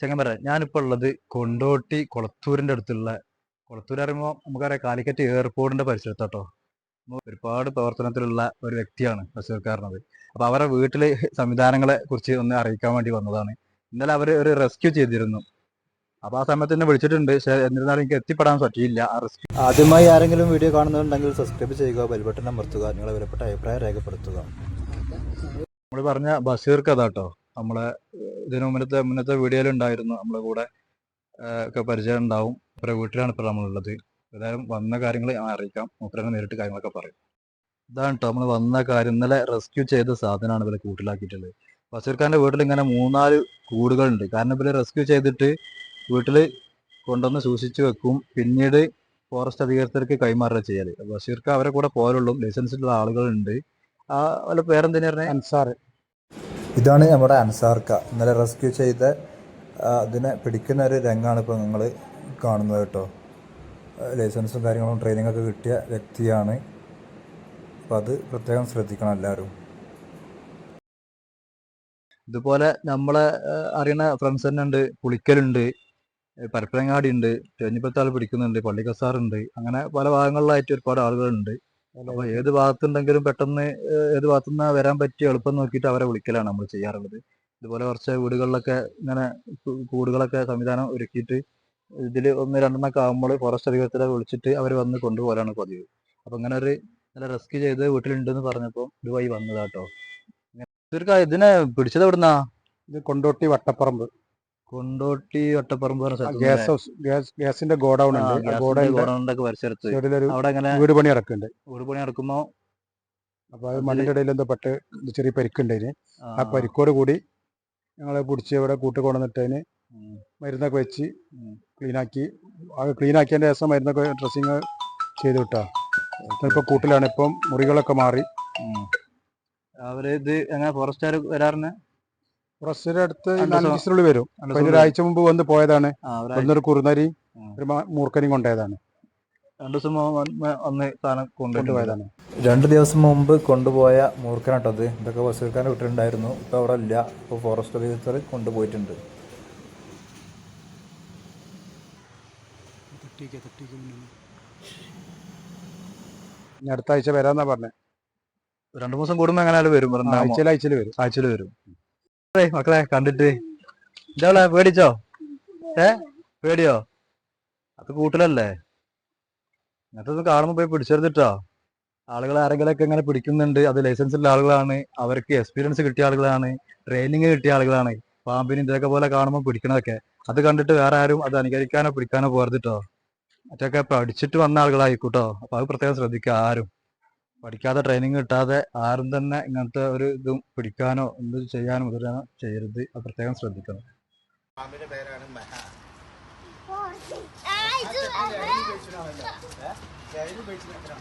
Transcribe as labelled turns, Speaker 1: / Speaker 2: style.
Speaker 1: ചെങ്ങൻ പറയാം ഞാനിപ്പോൾ ഉള്ളത് കൊണ്ടോട്ടി കൊളത്തൂരിന്റെ അടുത്തുള്ള കൊളത്തൂർ പറയുമ്പോൾ നമുക്കറിയാം കാലിക്കറ്റ് എയർപോർട്ടിന്റെ പരിസരത്താട്ടോ. ഒരുപാട് പ്രവർത്തനത്തിലുള്ള ഒരു വ്യക്തിയാണ് ബഷീർക്കാരനത് അപ്പൊ അവരുടെ വീട്ടിലെ സംവിധാനങ്ങളെ കുറിച്ച് ഒന്ന് അറിയിക്കാൻ വേണ്ടി വന്നതാണ്. ഇന്നലെ അവർ ഒരു റെസ്ക്യൂ ചെയ്തിരുന്നു. അപ്പൊ ആ സമയത്ത് എന്നെ വിളിച്ചിട്ടുണ്ട്. പക്ഷേ എന്നിരുന്നാലും എനിക്ക് എത്തിപ്പെടാൻ പറ്റിയില്ല ആ റെസ്ക്യൂ.
Speaker 2: ആദ്യമായി ആരെങ്കിലും വീഡിയോ കാണുന്നുണ്ടെങ്കിൽ സബ്സ്ക്രൈബ് ചെയ്യുക ബെൽബട്ടൺ അമർത്തുക നിങ്ങളെ വിലപ്പെട്ട അഭിപ്രായം രേഖപ്പെടുത്തുക.
Speaker 1: നമ്മൾ പറഞ്ഞ ബസീർക്ക് അതാട്ടോ. നമ്മളെ ഇതിനു മുന്നത്തെ മുന്നത്തെ വീഡിയോയിൽ ഉണ്ടായിരുന്നു. നമ്മളെ കൂടെ ഒക്കെ പരിചയം ഉണ്ടാവും. ഇവരുടെ വീട്ടിലാണ് ഇപ്പോൾ നമ്മളുള്ളത് ഏതായാലും വന്ന കാര്യങ്ങൾ ഞാൻ അറിയിക്കാം. മൂപ്പരനെ നേരിട്ട് കാര്യങ്ങളൊക്കെ പറയും. ഇതാണ് കേട്ടോ നമ്മൾ വന്ന കാര്യം. ഇന്നലെ റെസ്ക്യൂ ചെയ്ത സാധനമാണ് ഇവരെ കൂട്ടിലാക്കിയിട്ടുള്ളത്. ബഷീർ ഖാന്റെ വീട്ടിൽ ഇങ്ങനെ മൂന്നാൽ കൂടുകളുണ്ട്. കാരണം ഇവർ റെസ്ക്യൂ ചെയ്തിട്ട് വീട്ടിൽ കൊണ്ടുവന്ന് സൂക്ഷിച്ചു വെക്കും. പിന്നീട് ഫോറസ്റ്റ് അധികൃതർക്ക് കൈമാറുക ചെയ്യൽ. ബഷീർ ഖാൻ അവരെ കൂടെ പോലുള്ളൂ ലൈസൻസിലുള്ള ആളുകളുണ്ട്. ആ വല്ല പേരെന്തിനാ പറഞ്ഞേ?
Speaker 3: അൻസാർ
Speaker 2: ഇതാണ് നമ്മുടെ അൻസാർക്ക. ഇന്നലെ റെസ്ക്യൂ ചെയ്ത അതിനെ പിടിക്കുന്ന ഒരു രംഗമാണ് ഇപ്പോൾ നിങ്ങൾ കാണുന്നത് കേട്ടോ. ലൈസൻസും കാര്യങ്ങളും ട്രെയിനിങ് ഒക്കെ കിട്ടിയ വ്യക്തിയാണ്. അപ്പോൾ അത് പ്രത്യേകം ശ്രദ്ധിക്കണം എല്ലാവരും.
Speaker 1: ഇതുപോലെ നമ്മളെ അറിയണ ഫ്രണ്ട്സ് തന്നെ ഉണ്ട്. പുളിക്കലുണ്ട് പരപ്പനങ്ങാടി ഉണ്ട് തേഞ്ഞിപ്പത്താൾ പിടിക്കുന്നുണ്ട് പള്ളിക്കസാറുണ്ട്. അങ്ങനെ പല ഭാഗങ്ങളിലായിട്ട് ഒരുപാട് ആളുകളുണ്ട്. അപ്പൊ ഏത് ഭാഗത്തുണ്ടെങ്കിലും പെട്ടെന്ന് ഏത് ഭാഗത്തുനിന്ന് വരാൻ പറ്റിയ എളുപ്പം നോക്കിയിട്ട് അവരെ വിളിക്കലാണ് നമ്മൾ ചെയ്യാറുള്ളത്. ഇതുപോലെ കുറച്ച് വീടുകളിലൊക്കെ ഇങ്ങനെ കൂടുകളൊക്കെ സംവിധാനം ഒരുക്കിയിട്ട് ഇതിൽ ഒന്ന് രണ്ടെണ്ണൊക്കെ ആകുമ്പോൾ ഫോറസ്റ്റ് അധികൃതരെ വിളിച്ചിട്ട് അവർ വന്ന് കൊണ്ടുപോകാനാണ് പതിവ്. അപ്പൊ അങ്ങനെ ഒരു നല്ല റെസ്ക്യൂ ചെയ്ത് വീട്ടിലുണ്ടെന്ന് പറഞ്ഞപ്പോൾ ഇതുമായി വന്നതാട്ടോ. ഇതിനെ പിടിച്ചത് എവിടുന്നാ
Speaker 3: ഇത് Kondotty Vattaparamba.
Speaker 1: Kondotty Ottaparamba
Speaker 3: gas house gas ഗ്യാസിന്റെ ഗോഡൌൺ ഉണ്ട്. ഗോഡൌണിന്റെ
Speaker 1: പരിസരത്ത് അവിടെ
Speaker 3: വീട് പണി നടക്കുന്നുണ്ട്.
Speaker 1: വീട് പണി ഇറക്കുമ്പോ
Speaker 3: അപ്പൊ അത് മണ്ണിന്റെ ഇടയിൽ എന്തോ പട്ട് ചെറിയ പരിക്കുണ്ടായിന്.
Speaker 1: ആ,
Speaker 3: പരിക്കോട് കൂടി ഞങ്ങളെ പിടിച്ച് ഇവിടെ കൂട്ട് കൊണ്ടുവന്നിട്ടതിന് മരുന്നൊക്കെ വെച്ച്. ക്ലീനാക്കി. ആ ക്ലീനാക്കിയതിന്റെ ശേഷം മരുന്നൊക്കെ ഡ്രസ്സിങ് ചെയ്ത് വിട്ടാ ഇപ്പൊ കൂട്ടിലാണ്. ഇപ്പം മുറികളൊക്കെ മാറി.
Speaker 1: അവർ ഇത് എങ്ങനെ ഫോറസ്റ്റുകാർ വരാറിന്
Speaker 3: കുറച്ചൊരു അടുത്ത് നാല് ദിവസത്തിനുള്ളിൽ വരും. ഇപ്പൊ അതിന് ഒരാഴ്ച മുമ്പ് വന്ന് പോയതാണ്. ഒന്നൊരു കുറുനരി ഒരു മൂർക്കനും കൊണ്ടുപോയതാണ്.
Speaker 1: രണ്ടു ദിവസം അന്ന് സാധനം
Speaker 3: കൊണ്ടുപോയതാണ്.
Speaker 2: രണ്ട് ദിവസം മുമ്പ് കൊണ്ടുപോയ മൂർക്കനാട്ടത് ഇതൊക്കെ ബസീർഖാന്റെ വീട്ടിലുണ്ടായിരുന്നു. ഇപ്പോൾ അവിടെ ഇല്ല. ഇപ്പോൾ ഫോറസ്റ്റ് ഓഫീസർ കൊണ്ടുപോയിട്ടുണ്ട്.
Speaker 3: അടുത്ത ആഴ്ച വരാന്നാ പറഞ്ഞത്
Speaker 1: രണ്ടു ദിവസം കൂടുമ്പോ എങ്ങനെയാലും വരും. പറഞ്ഞ
Speaker 3: ആഴ്ചയിൽ ആഴ്ചയിൽ വരും.
Speaker 1: ആഴ്ചയിൽ വരും. മക്കളെ കണ്ടിട്ട്. ഇതാളെ പേടിച്ചോ? ഏ? പേടിയോ? അത് കൂട്ടലല്ലേ? എന്നിട്ടൊന്ന് കാണുമ്പോൾ കാണുമ്പോ പോയി പിടിച്ചെടുത്തിട്ടോ ആളുകൾ ആരെങ്കിലൊക്കെ ഇങ്ങനെ പിടിക്കുന്നുണ്ട്. അത് ലൈസൻസ് ഉള്ള ആളുകളാണ്. അവർക്ക് എക്സ്പീരിയൻസ് കിട്ടിയ ആളുകളാണ്. ട്രെയിനിങ് കിട്ടിയ ആളുകളാണ്. പാമ്പിന് ഇതൊക്കെ പോലെ കാണുമ്പോൾ പിടിക്കണതൊക്കെ. അത് കണ്ടിട്ട് വേറെ ആരും അത് അനുകരിക്കാനോ പിടിക്കാനോ പോകരുതിട്ടോ മറ്റൊക്കെ പഠിച്ചിട്ട് വന്ന ആളുകളായിക്കോട്ടോ. അപ്പൊ അത് പ്രത്യേകം ശ്രദ്ധിക്കുക ആരും. പഠിക്കാതെ ട്രെയിനിങ് കിട്ടാതെ ആരും തന്നെ ഇങ്ങനത്തെ ഒരു ഇത് പിടിക്കാനോ എന്ത് ചെയ്യാനോ മുതലാനോ ചെയ്യരുത് അത് പ്രത്യേകം ശ്രദ്ധിക്കണം
Speaker 4: പേരാണ് itu apa?